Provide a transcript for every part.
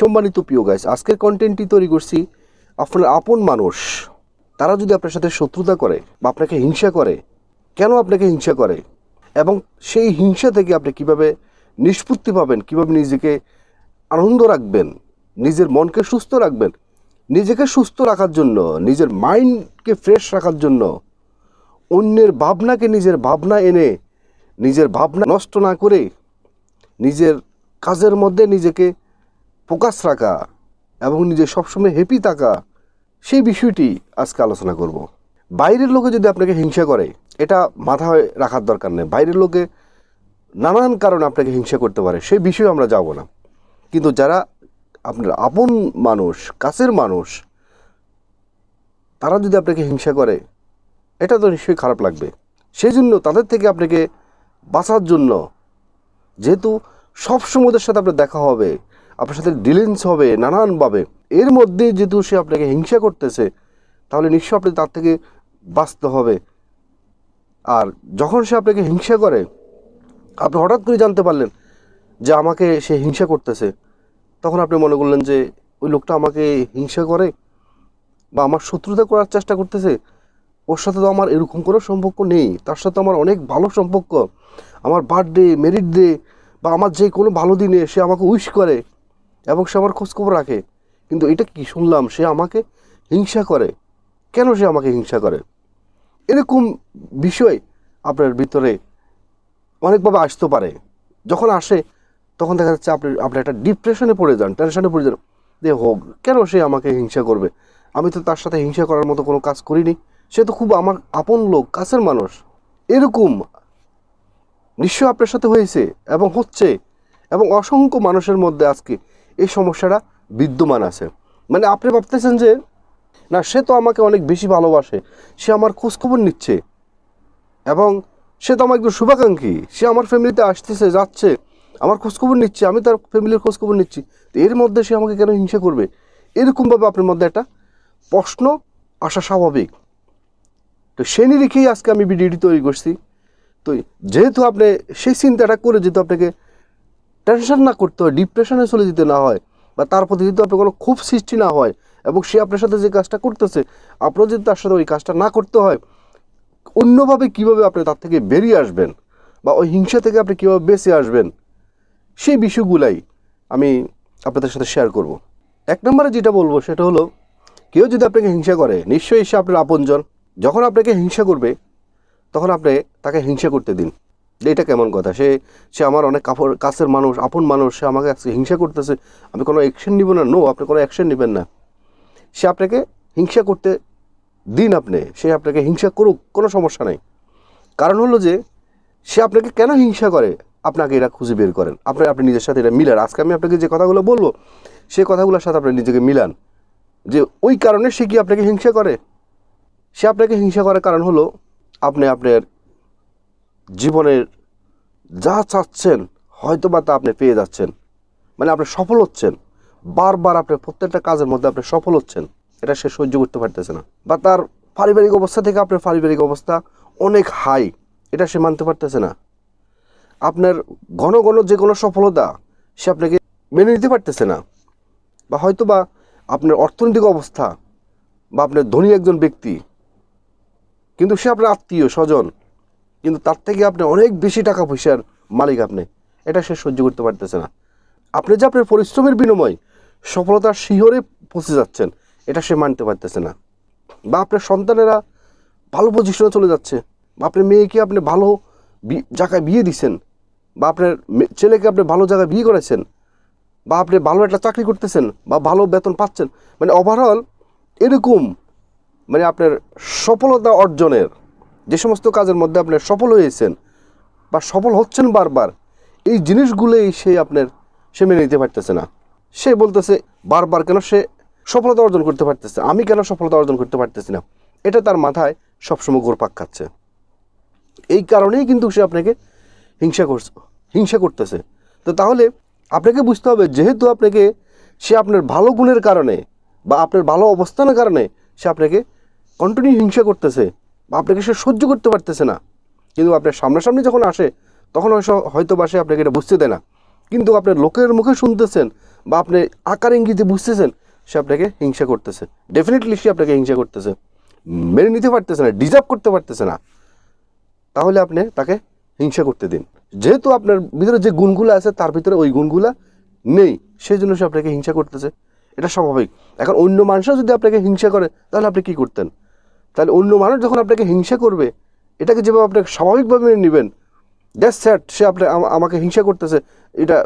সম্মানিত প্রিয় গাইস আজকের কন্টেন্টটি তৈরি করছি আপনার আপন মানুষ। তারা যদি আপনার সাথে শত্রুতা করে বা আপনাকে হিংসা করে, কেন আপনাকে হিংসা করে? এবং সেই হিংসা থেকে আপনি কীভাবে নিষ্পত্তি পাবেন, কীভাবে নিজেকে আনন্দ রাখবেন, নিজের মনকে সুস্থ রাখবেন, নিজেকে সুস্থ রাখার জন্য, নিজের মাইন্ডকে ফ্রেশ রাখার জন্য, অন্যের ভাবনাকে নিজের ভাবনা এনে, নিজের ভাবনা নষ্ট না করে, নিজের কাজের মধ্যে নিজেকে ফোকাস রাখা এবং নিজে সবসময় হ্যাপি থাকা, সেই বিষয়টি আজকে আলোচনা করব। বাইরের লোকে যদি আপনাকে হিংসা করে, এটা মাথায় রাখার দরকার নেই। বাইরের লোকে নানান কারণে আপনাকে হিংসা করতে পারে, সেই বিষয়ে আমরা যাব না। কিন্তু যারা আপনার আপন মানুষ, কাছের মানুষ, তারা যদি আপনাকে হিংসা করে, এটা তো নিশ্চয়ই খারাপ লাগবে। সেই জন্য তাদের থেকে আপনাকে বাঁচার জন্য যেহেতু সব ওদের সাথে আপনার দেখা হবে আপনার সাথে ডিলিংস হবে নানানভাবে। এর মধ্যে যেহেতু সে আপনাকে হিংসা করতেছে, তাহলে নিশ্চয় আপনি তার থেকে বাঁচতে হবে। আর যখন সে আপনাকে হিংসা করে, আপনি হঠাৎ করে জানতে পারলেন যে আমাকে সে হিংসা করতেছে, তখন আপনি মনে করলেন যে ওই লোকটা আমাকে হিংসা করে বা আমার শত্রুতা করার চেষ্টা করতেছে। ওর সাথে তো আমার এরকম কোনো সম্পর্ক নেই। তার সাথে আমার অনেক ভালো সম্পর্ক। আমার বার্থডে মেরিট ডে বা আমার যে কোনো ভালো দিনে সে আমাকে উইশ করে। এবং সে আমার খোঁজখবর রাখে। কিন্তু এটা কি শুনলাম? সে আমাকে হিংসা করে। কেন সে আমাকে হিংসা করে? এরকম বিষয় আপনার ভিতরে অনেকভাবে আসতে পারে। যখন আসে, তখন দেখা যাচ্ছে আপনি আপনি একটা ডিপ্রেশনে পড়ে যান টেনশনে পড়ে যান। যে হোক, কেন সে আমাকে হিংসা করবে? আমি তো তার সাথে হিংসা করার মতো কোনো কাজ করিনি। সে তো খুব আমার আপন লোক, কাছের মানুষ। এরকম নিশ্চয় আপনার সাথে হয়েছে এবং হচ্ছে। এবং অসংখ্য মানুষের মধ্যে আজকে এই সমস্যাটা বিদ্যমান আছে। মানে আপনি ভাবতেছেন যে, না, সে তো আমাকে অনেক বেশি ভালোবাসে, সে আমার খোঁজখবর নিচ্ছে এবং সে তো আমার একজন শুভাকাঙ্ক্ষী, সে আমার ফ্যামিলিতে আসতেছে, যাচ্ছে, আমার খোঁজখবর নিচ্ছে, আমি তার ফ্যামিলির খোঁজখবর নিচ্ছি। তো এর মধ্যে সে আমাকে কেন হিংসা করবে? এরকমভাবে আপনার মধ্যে একটা প্রশ্ন আসা স্বাভাবিক। তো সে নিরিখেই আজকে আমি ভিডিওটি তৈরি করছি। তো যেহেতু আপনি সেই চিন্তাটা করে যেহেতু আপনাকে টেনশন না করতে হয়, ডিপ্রেশনে চলে যেতে না হয় বা তার প্রতি যদি আপনার কোনো ক্ষোভ সৃষ্টি না হয় এবং সে আপনার সাথে যে কাজটা করতেছে আপনার যদি তার সাথে ওই কাজটা না করতে হয়, অন্যভাবে কীভাবে আপনি তার থেকে বেরিয়ে আসবেন বা ওই হিংসা থেকে আপনি কীভাবে বেঁচে আসবেন, সেই বিষয়গুলাই আমি আপনাদের সাথে শেয়ার করব। এক নম্বরে যেটা বলব সেটা হলো, কেউ যদি আপনাকে হিংসা করে, নিশ্চয়ই সে আপনার আপনজন। যখন আপনাকে হিংসা করবে, তখন আপনি তাকে হিংসা করতে দিন। এটা কেমন কথা? সে সে আমার অনেক কাপড় কাছের মানুষ, আপন মানুষ, সে আমাকে হিংসা করতেছে। আমি কোনো অ্যাকশন নিব না। নো আপনি কোনো অ্যাকশন নেবেন না। সে আপনাকে হিংসা করতে দিন আপনি। সে আপনাকে হিংসা করুক, কোনো সমস্যা নাই। কারণ হলো যে, সে আপনাকে কেন হিংসা করে? আপনাকে এটা খুঁজে বের করেন। আপনি আপনি নিজের সাথে এটা মিলান। আজকে আমি আপনাকে যে কথাগুলো বলব, সে কথাগুলোর সাথে আপনি নিজেকে মিলান। যে ওই কারণে সে কি আপনাকে হিংসা করে? সে আপনাকে হিংসা করার কারণ হলো, আপনি আপনার জীবনের যা চাচ্ছেন হয়তো বা তা আপনি পেয়ে যাচ্ছেন। মানে আপনি সফল হচ্ছেন। বারবার আপনার প্রত্যেকটা কাজের মধ্যে আপনি সফল হচ্ছেন। এটা সে সহ্য করতে পারতেছে না। বা তার পারিবারিক অবস্থা থেকে আপনার পারিবারিক অবস্থা অনেক হাই এটা সে মানতে পারতেছে না। আপনার ঘন ঘন যে কোনো সফলতা সে আপনাকে মেনে নিতে পারতেছে না। বা হয়তো বা আপনার অর্থনৈতিক অবস্থা বা আপনার ধনী একজন ব্যক্তি, কিন্তু সে আপনার আত্মীয়, স্বজন কিন্তু তার থেকে আপনি অনেক বেশি টাকা পয়সার মালিক আপনি। এটা সে সহ্য করতে পারতেছে না। আপনি যে আপনার পরিশ্রমের বিনিময় সফলতার শিহরে পৌঁছে যাচ্ছেন, এটা সে মানতে পারতেছে না। বা আপনার সন্তানেরা ভালো পজিশনে চলে যাচ্ছে, বা আপনার মেয়েকে আপনি ভালো জায়গায় বিয়ে দিছেন বা আপনার ছেলেকে আপনি ভালো জায়গায় বিয়ে করেছেন বা আপনি ভালো একটা চাকরি করতেছেন, বা ভালো বেতন পাচ্ছেন মানে ওভারঅল এরকম মানে আপনার সফলতা অর্জনের যে সমস্ত কাজের মধ্যে আপনার সফল হয়েছেন বা সফল হচ্ছেন বারবার, এই জিনিসগুলোই সে আপনার, সে মেনে নিতে পারতেছে না। সে বলতেছে, বারবার কেন সে সফলতা অর্জন করতে পারতেছে? আমি কেন সফলতা অর্জন করতে পারতেছি না? এটা তার মাথায় সবসময় গোরপাক খাচ্ছে। এই কারণেই কিন্তু সে আপনাকে হিংসা করছে, হিংসা করতেছে। তো তাহলে আপনাকে বুঝতে হবে, যেহেতু আপনাকে সে আপনার ভালো গুণের কারণে বা আপনার ভালো অবস্থানের কারণে সে আপনাকে কন্টিনিউ হিংসা করতেছে আপনাকে সে সহ্য করতে পারতেছে না। কিন্তু আপনার সামনাসামনি যখন আসে, তখন হয়তো বা সে আপনাকে এটা বুঝতে দেয় না। কিন্তু আপনার লোকের মুখে শুনতেছেন বা আপনি আকার ইঙ্গিতে বুঝতেছেন, সে আপনাকে হিংসা করতেছে। ডেফিনেটলি সে আপনাকে হিংসা করতেছে। মেনে নিতে পারতেছে না ডিজার্ভ করতে পারতেছে না। তাহলে আপনি তাকে হিংসা করতে দিন। যেহেতু আপনার ভিতরে যে গুণগুলো আছে, তার ভিতরে ওই গুণগুলা নেই সেই জন্য সে আপনাকে হিংসা করতেছে। এটা স্বাভাবিক। এখন অন্য মানুষও যদি আপনাকে হিংসা করে, তাহলে আপনি কি করতেন? তাহলে অন্য মানুষ যখন আপনাকে হিংসা করবে, এটাকে যেভাবে আপনাকে স্বাভাবিকভাবে নেবেন দ্যাটস স্যাট সে আপনি আমাকে হিংসা করতেছে, এটা,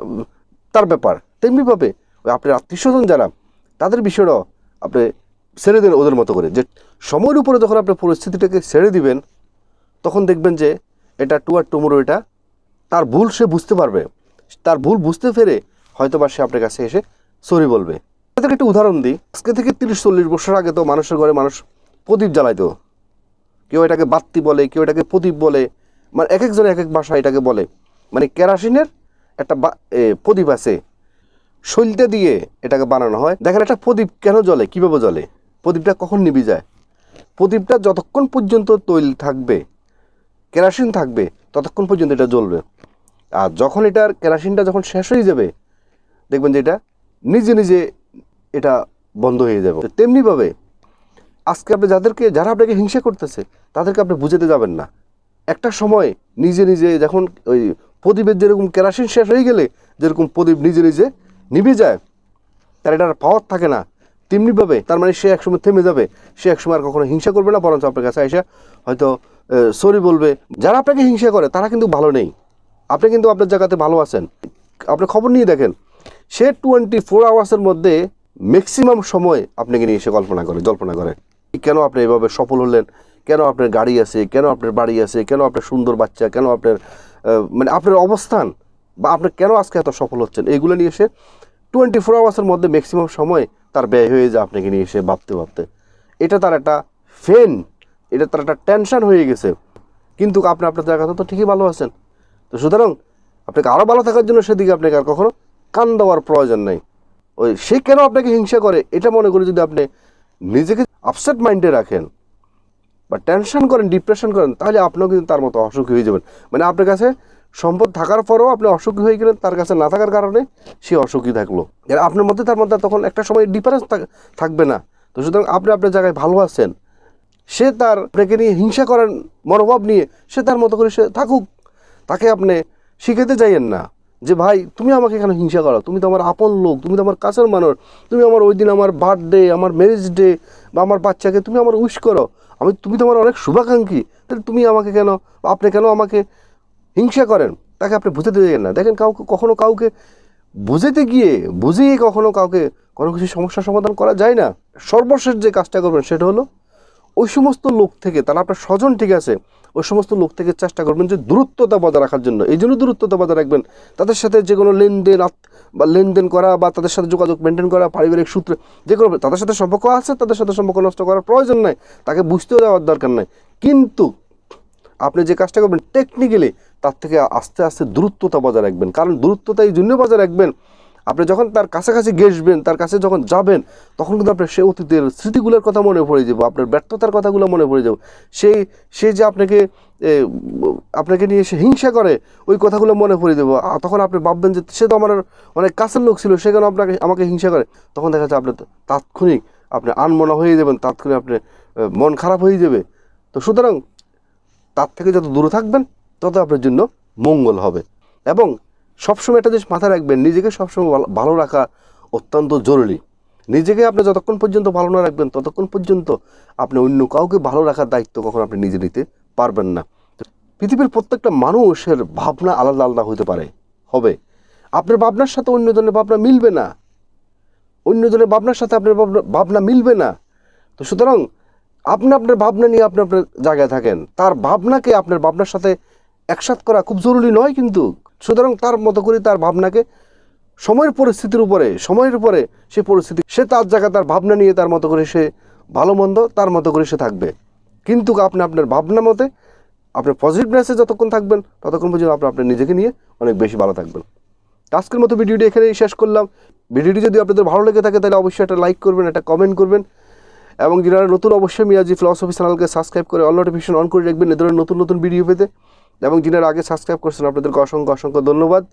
তার ব্যাপার। তেমনিভাবে আপনার আত্মীয় স্বজন যারা, তাদের বিষয়টাও আপনি ছেড়ে দেন ওদের মতো করে। যে সময়ের উপরে যখন আপনি পরিস্থিতিটাকে ছেড়ে দিবেন, তখন দেখবেন যে এটা টু আর টুমোরো এটা, তার ভুল সে বুঝতে পারবে। তার ভুল বুঝতে পেরে হয়তো বা সে আপনার কাছে এসে সরি বলবে। তাদেরকে একটা উদাহরণ দিই। আজকে থেকে তিরিশ চল্লিশ বছর আগে তো মানুষের ঘরে মানুষ প্রদীপ জ্বালাইতো কেউ এটাকে বাত্তি বলে, কেউ এটাকে প্রদীপ বলে মানে এক একজন এক এক ভাষা এটাকে বলে। মানে কেরাসিনের একটা প্রদীপ আছে। শৈলতে দিয়ে এটাকে বানানো হয়। দেখেন একটা প্রদীপ কেন জ্বলে, কীভাবে জ্বলে? প্রদীপটা কখন নিবি যায়? প্রদীপটা যতক্ষণ পর্যন্ত তৈল থাকবে, কেরাসিন থাকবে, ততক্ষণ পর্যন্ত এটা জ্বলবে। আর যখন এটার কেরাসিনটা যখন শেষ হয়ে যাবে, দেখবেন যে এটা নিজে নিজে এটা বন্ধ হয়ে যাবে। তেমনিভাবে আজকে আপনি যাদেরকে, যারা আপনাকে হিংসা করতেছে, তাদেরকে আপনি বুঝাতে যাবেন না। একটা সময় নিজে নিজে যখন ওই প্রদীপের যেরকম কেরাসিন শেষ হয়ে গেলে, যেরকম প্রদীপ নিজে নিজে নিভে যায়, তার এটার পাওয়ার থাকে না। তেমনিভাবে তার মানে সে একসময় থেমে যাবে, সে একসময় আর কখনো হিংসা করবে না, বরঞ্চ আপনার কাছে এসে হয়তো সরি বলবে। যারা আপনাকে হিংসা করে, তারা কিন্তু ভালো নেই। আপনি কিন্তু আপনার জায়গাতে ভালো আছেন। আপনি খবর নিয়ে দেখেন, সে টোয়েন্টি ফোর আওয়ার্সের মধ্যে ম্যাক্সিমাম সময় আপনাকে নিয়ে এসে কল্পনা করে, জল্পনা করে। কেন আপনি এভাবে সফল হলেন? কেন আপনার গাড়ি আছে? কেন আপনার বাড়ি আছে? কেন আপনার সুন্দর বাচ্চা? কেন আপনার মানে আপনার অবস্থান? বা আপনি কেন আজকে এত সফল হচ্ছেন? এইগুলো নিয়ে এসে টোয়েন্টি ফোর আওয়ার্সের মধ্যে ম্যাক্সিমাম সময় তার ব্যয় হয়ে যায় আপনাকে নিয়ে এসে ভাবতে ভাবতে। এটা তার একটা ফেন এটা তার একটা টেনশন হয়ে গেছে। কিন্তু আপনি আপনার জায়গাতে তো ঠিকই ভালো আছেন। তো সুতরাং আপনাকে আরও ভালো থাকার জন্য সেদিকে আপনাকে আর কখনো কান দেওয়ার প্রয়োজন নেই। ওই সে কেন আপনাকে হিংসা করে? এটা মনে করে যদি আপনি নিজেকে আপসেট মাইন্ডে রাখেন বা টেনশন করেন ডিপ্রেশন করেন, তাহলে আপনিও কিন্তু তার মতো অসুখী হয়ে যাবেন। মানে আপনার কাছে সম্পদ থাকার পরেও আপনি অসুখী হয়ে গেলেন, তার কাছে না থাকার কারণে সে অসুখী থাকল। এর আপনার মধ্যে তার মধ্যে তখন একটা সময় ডিফারেন্স থাকবে না। তো সুতরাং আপনি আপনার জায়গায় ভালো আছেন, সে তার আপনাকে নিয়ে হিংসা করার মনোভাব নিয়ে সে তার মতো করে সে থাকুক, তাকে আপনি শিখাতে চাইয়েন না। যে ভাই, তুমি আমাকে কেন হিংসা করো তুমি তো আমার আপন লোক, তুমি তো আমার কাছের মানুষ। তুমি আমার ওই দিন আমার বার্থডে আমার ম্যারেজ ডে বা আমার বাচ্চাকে তুমি আমার উইশ করো। আমি, তুমি তো আমার অনেক শুভাকাঙ্ক্ষী। তাহলে তুমি আমাকে কেন, আপনি কেন আমাকে হিংসা করেন? তাকে আপনি বুঝাতে দেবেন না। দেখেন কাউকে, কখনো কাউকে বুঝাতে গিয়ে, বুঝিয়ে কখনো কাউকে কোনো কিছু সমস্যার সমাধান করা যায় না। সর্বশেষ যে কাজটা করবেন সেটা হলো ওই সমস্ত লোক থেকে তারা আপনার স্বজন ঠিক আছে, ওই সমস্ত লোক থেকে চেষ্টা করবেন যে দূরত্বতা বজায় রাখার জন্য। এই জন্য দূরত্বতা বজায় রাখবেন। তাদের সাথে যে কোনো লেনদেন বা লেনদেন করা বা তাদের সাথে যোগাযোগ মেনটেন করা, পারিবারিক সূত্রে যে কোনো তাদের সাথে সম্পর্ক আছে, তাদের সাথে সম্পর্ক নষ্ট করার প্রয়োজন নাই। তাকে বুঝতেও দেওয়ার দরকার নাই। কিন্তু আপনি যে কাজটা করবেন টেকনিক্যালি তার থেকে আস্তে আস্তে দূরত্বতা বজায় রাখবেন। কারণ দূরত্বতা এই জন্য বজায় রাখবেন আপনি যখন তার কাছাকাছি গেসবেন, তার কাছে যখন যাবেন, তখন কিন্তু আপনার সে অতীতের স্মৃতিগুলোর কথা মনে পড়ে যাবে, আপনার ব্যর্থতার কথাগুলো মনে পড়ে যাবে। সেই সে যে আপনাকে আপনাকে নিয়ে সে হিংসা করে, ওই কথাগুলো মনে পড়ে দেবো তখন আপনি ভাববেন যে সে তো আমার অনেক কাছের লোক ছিল, সে কেন আপনাকে, আমাকে হিংসা করে? তখন দেখা যাচ্ছে আপনি তাৎক্ষণিক আপনি আনমনা হয়ে যাবেন, তাৎক্ষণিক আপনি মন খারাপ হয়ে যাবে। তো সুতরাং তার থেকে যত দূরে থাকবেন, তত আপনার জন্য মঙ্গল হবে। এবং সবসময় একটা জিনিস মাথায় রাখবেন, নিজেকে সবসময় ভালো- রাখা অত্যন্ত জরুরি। নিজেকে আপনি যতক্ষণ পর্যন্ত ভালো না রাখবেন, ততক্ষণ পর্যন্ত আপনি অন্য কাউকে ভালো রাখার দায়িত্ব কখন আপনি নিজে নিতে পারবেন না। পৃথিবীর প্রত্যেকটা মানুষের ভাবনা আলাদা আলাদা হতে পারে, হবে। আপনার ভাবনার সাথে অন্যজনের ভাবনা মিলবে না। অন্যজনের ভাবনার সাথে আপনার ভাবনা- ভাবনা মিলবে না। তো সুতরাং আপনি আপনার ভাবনা নিয়ে আপনি আপনার জায়গায় থাকেন। তার ভাবনাকে আপনার ভাবনার সাথে একসাথ করা খুব জরুরি নয় কিন্তু সুতরাং তার মতো করে তার ভাবনাকে সময়ের পরিস্থিতির উপরে, সময়ের উপরে সে পরিস্থিতি, সে তার জায়গায় তার ভাবনা নিয়ে তার মতো করে সে ভালো মন্দ তার মতো করে সে থাকবে। কিন্তু আপনি আপনার ভাবনা মতে, আপনার পজিটিভনেসে যতক্ষণ থাকবেন, ততক্ষণ পর্যন্ত আপনি আপনার নিজেকে নিয়ে অনেক বেশি ভালো থাকবেন। আজকের মতো ভিডিওটি এখানেই শেষ করলাম। ভিডিওটি যদি আপনাদের ভালো লেগে থাকে, তাহলে অবশ্যই একটা লাইক করবেন, একটা কমেন্ট করবেন। এবং যারা নতুন, অবশ্যই মিয়াজি ফিলসফি চ্যানেলকে সাবস্ক্রাইব করে অল নোটিফিকেশন অন করে রাখবেন। এ ধরনের নতুন নতুন ভিডিও পেতে। এবং যিনারা আগে সাবস্ক্রাইব করছেন আপনাদেরকে অসংখ্য অসংখ্য ধন্যবাদ।